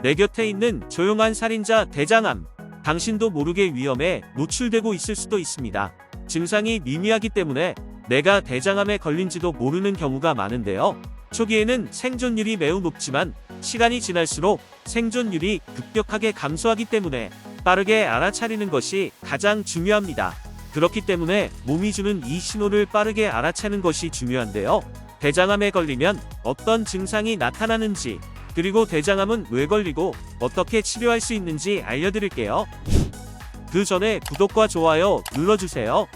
내 곁에 있는 조용한 살인자 대장암. 당신도 모르게 위험에 노출되고 있을 수도 있습니다. 증상이 미미하기 때문에 내가 대장암에 걸린지도 모르는 경우가 많은데요. 초기에는 생존율이 매우 높지만 시간이 지날수록 생존율이 급격하게 감소하기 때문에 빠르게 알아차리는 것이 가장 중요합니다. 그렇기 때문에 몸이 주는 이 신호를 빠르게 알아채는 것이 중요한데요. 대장암에 걸리면 어떤 증상이 나타나는지, 그리고 대장암은 왜 걸리고 어떻게 치료할 수 있는지 알려드릴게요. 그 전에 구독과 좋아요 눌러주세요.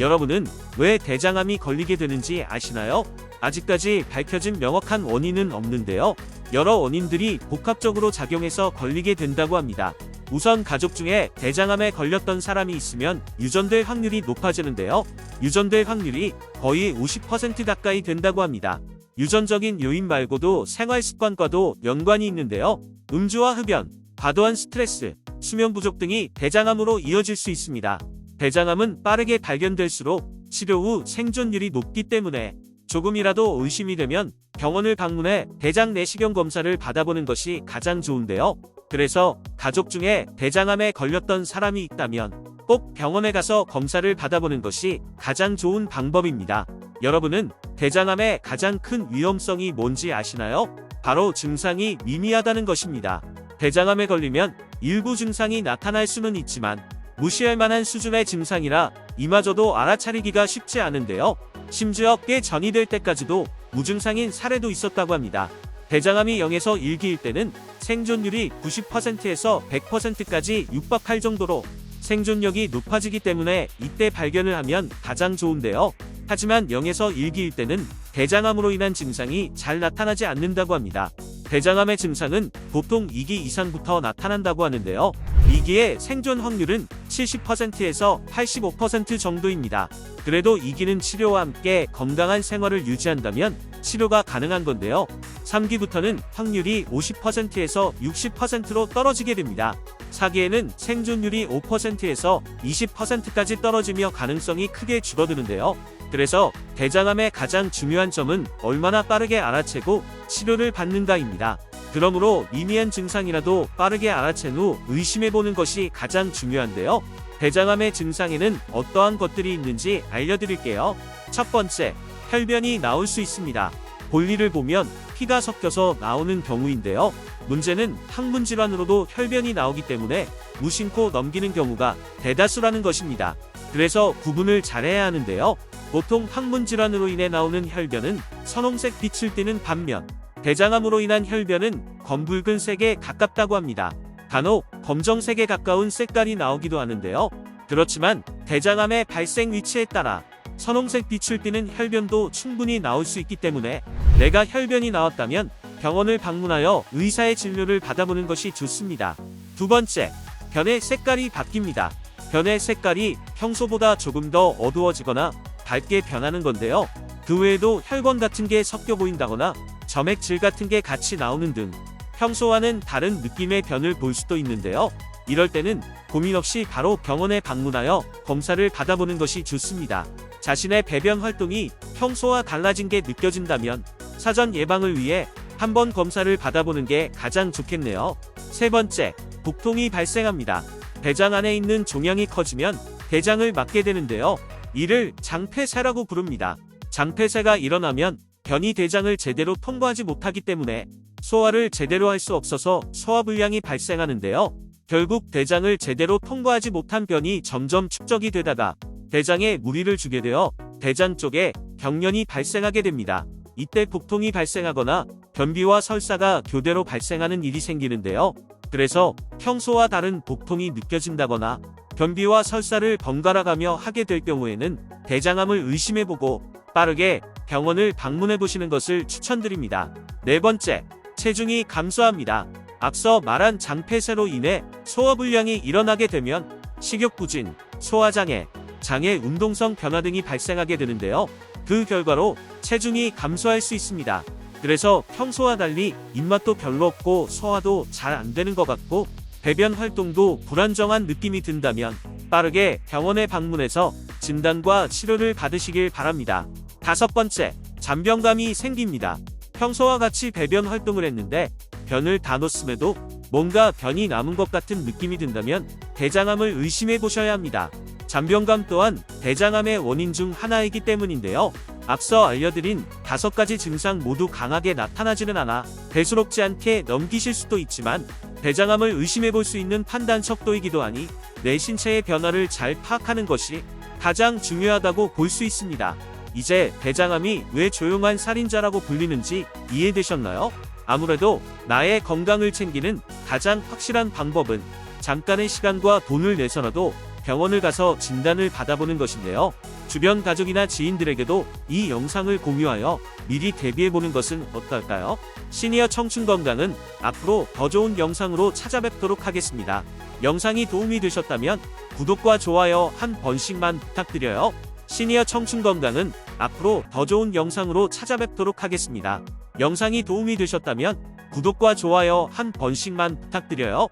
여러분은 왜 대장암이 걸리게 되는지 아시나요? 아직까지 밝혀진 명확한 원인은 없는데요. 여러 원인들이 복합적으로 작용해서 걸리게 된다고 합니다. 우선 가족 중에 대장암에 걸렸던 사람이 있으면 유전될 확률이 높아지는데요. 유전될 확률이 거의 50% 가까이 된다고 합니다. 유전적인 요인 말고도 생활 습관과도 연관이 있는데요. 음주와 흡연, 과도한 스트레스, 수면 부족 등이 대장암으로 이어질 수 있습니다. 대장암은 빠르게 발견될수록 치료 후 생존율이 높기 때문에 조금이라도 의심이 되면 병원을 방문해 대장 내시경 검사를 받아보는 것이 가장 좋은데요. 그래서 가족 중에 대장암에 걸렸던 사람이 있다면 꼭 병원에 가서 검사를 받아보는 것이 가장 좋은 방법입니다. 여러분은 대장암의 가장 큰 위험성이 뭔지 아시나요? 바로 증상이 미미하다는 것입니다. 대장암에 걸리면 일부 증상이 나타날 수는 있지만 무시할 만한 수준의 증상이라 이마저도 알아차리기가 쉽지 않은데요. 심지어 꽤 전이 될 때까지도 무증상인 사례도 있었다고 합니다. 대장암이 0에서 1기일 때는 생존율이 90%에서 100%까지 육박할 정도로 생존력이 높아지기 때문에 이때 발견을 하면 가장 좋은데요. 하지만 0에서 1기일 때는 대장암으로 인한 증상이 잘 나타나지 않는다고 합니다. 대장암의 증상은 보통 2기 이상부터 나타난다고 하는데요. 2기의 생존 확률은 70%에서 85% 정도입니다. 그래도 2기는 치료와 함께 건강한 생활을 유지한다면 치료가 가능한 건데요. 3기부터는 확률이 50%에서 60%로 떨어지게 됩니다. 4기에는 생존율이 5%에서 20%까지 떨어지며 가능성이 크게 줄어드는데요. 그래서 대장암의 가장 중요한 점은 얼마나 빠르게 알아채고 치료를 받는가입니다. 그러므로 미미한 증상이라도 빠르게 알아챈 후 의심해보는 것이 가장 중요한데요. 대장암의 증상에는 어떠한 것들이 있는지 알려드릴게요. 첫 번째, 혈변이 나올 수 있습니다. 볼일을 보면 피가 섞여서 나오는 경우인데요. 문제는 항문 질환으로도 혈변이 나오기 때문에 무심코 넘기는 경우가 대다수라는 것입니다. 그래서 구분을 잘해야 하는데요. 보통 항문 질환으로 인해 나오는 혈변은 선홍색 빛을 띠는 반면 대장암으로 인한 혈변은 검붉은 색에 가깝다고 합니다. 간혹 검정색에 가까운 색깔이 나오기도 하는데요. 그렇지만 대장암의 발생 위치에 따라 선홍색 빛을 띠는 혈변도 충분히 나올 수 있기 때문에 내가 혈변이 나왔다면 병원을 방문하여 의사의 진료를 받아보는 것이 좋습니다. 두 번째, 변의 색깔이 바뀝니다. 변의 색깔이 평소보다 조금 더 어두워지거나 밝게 변하는 건데요. 그 외에도 혈관 같은 게 섞여 보인다거나 점액질 같은 게 같이 나오는 등 평소와는 다른 느낌의 변을 볼 수도 있는데요. 이럴 때는 고민 없이 바로 병원에 방문하여 검사를 받아보는 것이 좋습니다. 자신의 배변 활동이 평소와 달라진 게 느껴진다면 사전 예방을 위해 한번 검사를 받아보는 게 가장 좋겠네요. 세 번째, 복통이 발생합니다. 대장 안에 있는 종양이 커지면 대장을 맞게 되는데요. 이를 장폐세라고 부릅니다. 장폐세가 일어나면 변이 대장을 제대로 통과하지 못하기 때문에 소화를 제대로 할 수 없어서 소화불량이 발생하는데요. 결국 대장을 제대로 통과하지 못한 변이 점점 축적이 되다가 대장에 무리를 주게 되어 대장 쪽에 경련이 발생하게 됩니다. 이때 복통이 발생하거나 변비와 설사가 교대로 발생하는 일이 생기는데요. 그래서 평소와 다른 복통이 느껴진다거나 변비와 설사를 번갈아가며 하게 될 경우에는 대장암을 의심해보고 빠르게 병원을 방문해 보시는 것을 추천드립니다. 네 번째, 체중이 감소합니다. 앞서 말한 장폐세로 인해 소화불량이 일어나게 되면 식욕부진, 소화장애, 장애 운동성 변화 등이 발생하게 되는데요. 그 결과로 체중이 감소할 수 있습니다. 그래서 평소와 달리 입맛도 별로 없고 소화도 잘 안 되는 것 같고 배변 활동도 불안정한 느낌이 든다면 빠르게 병원에 방문해서 진단과 치료를 받으시길 바랍니다. 다섯 번째, 잔병감이 생깁니다. 평소와 같이 배변 활동을 했는데 변을 다 넣었음에도 뭔가 변이 남은 것 같은 느낌이 든다면 대장암을 의심해 보셔야 합니다. 잔변감 또한 대장암의 원인 중 하나이기 때문인데요. 앞서 알려드린 다섯 가지 증상 모두 강하게 나타나지는 않아 대수롭지 않게 넘기실 수도 있지만 대장암을 의심해 볼 수 있는 판단 척도이기도 하니 내 신체의 변화를 잘 파악하는 것이 가장 중요하다고 볼 수 있습니다. 이제 대장암이 왜 조용한 살인자라고 불리는지 이해되셨나요? 아무래도 나의 건강을 챙기는 가장 확실한 방법은 잠깐의 시간과 돈을 내서라도 병원을 가서 진단을 받아보는 것인데요. 주변 가족이나 지인들에게도 이 영상을 공유하여 미리 대비해보는 것은 어떨까요? 시니어 청춘 건강은 앞으로 더 좋은 영상으로 찾아뵙도록 하겠습니다. 영상이 도움이 되셨다면 구독과 좋아요 한 번씩만 부탁드려요. 시니어 청춘 건강은 앞으로 더 좋은 영상으로 찾아뵙도록 하겠습니다. 영상이 도움이 되셨다면 구독과 좋아요 한 번씩만 부탁드려요.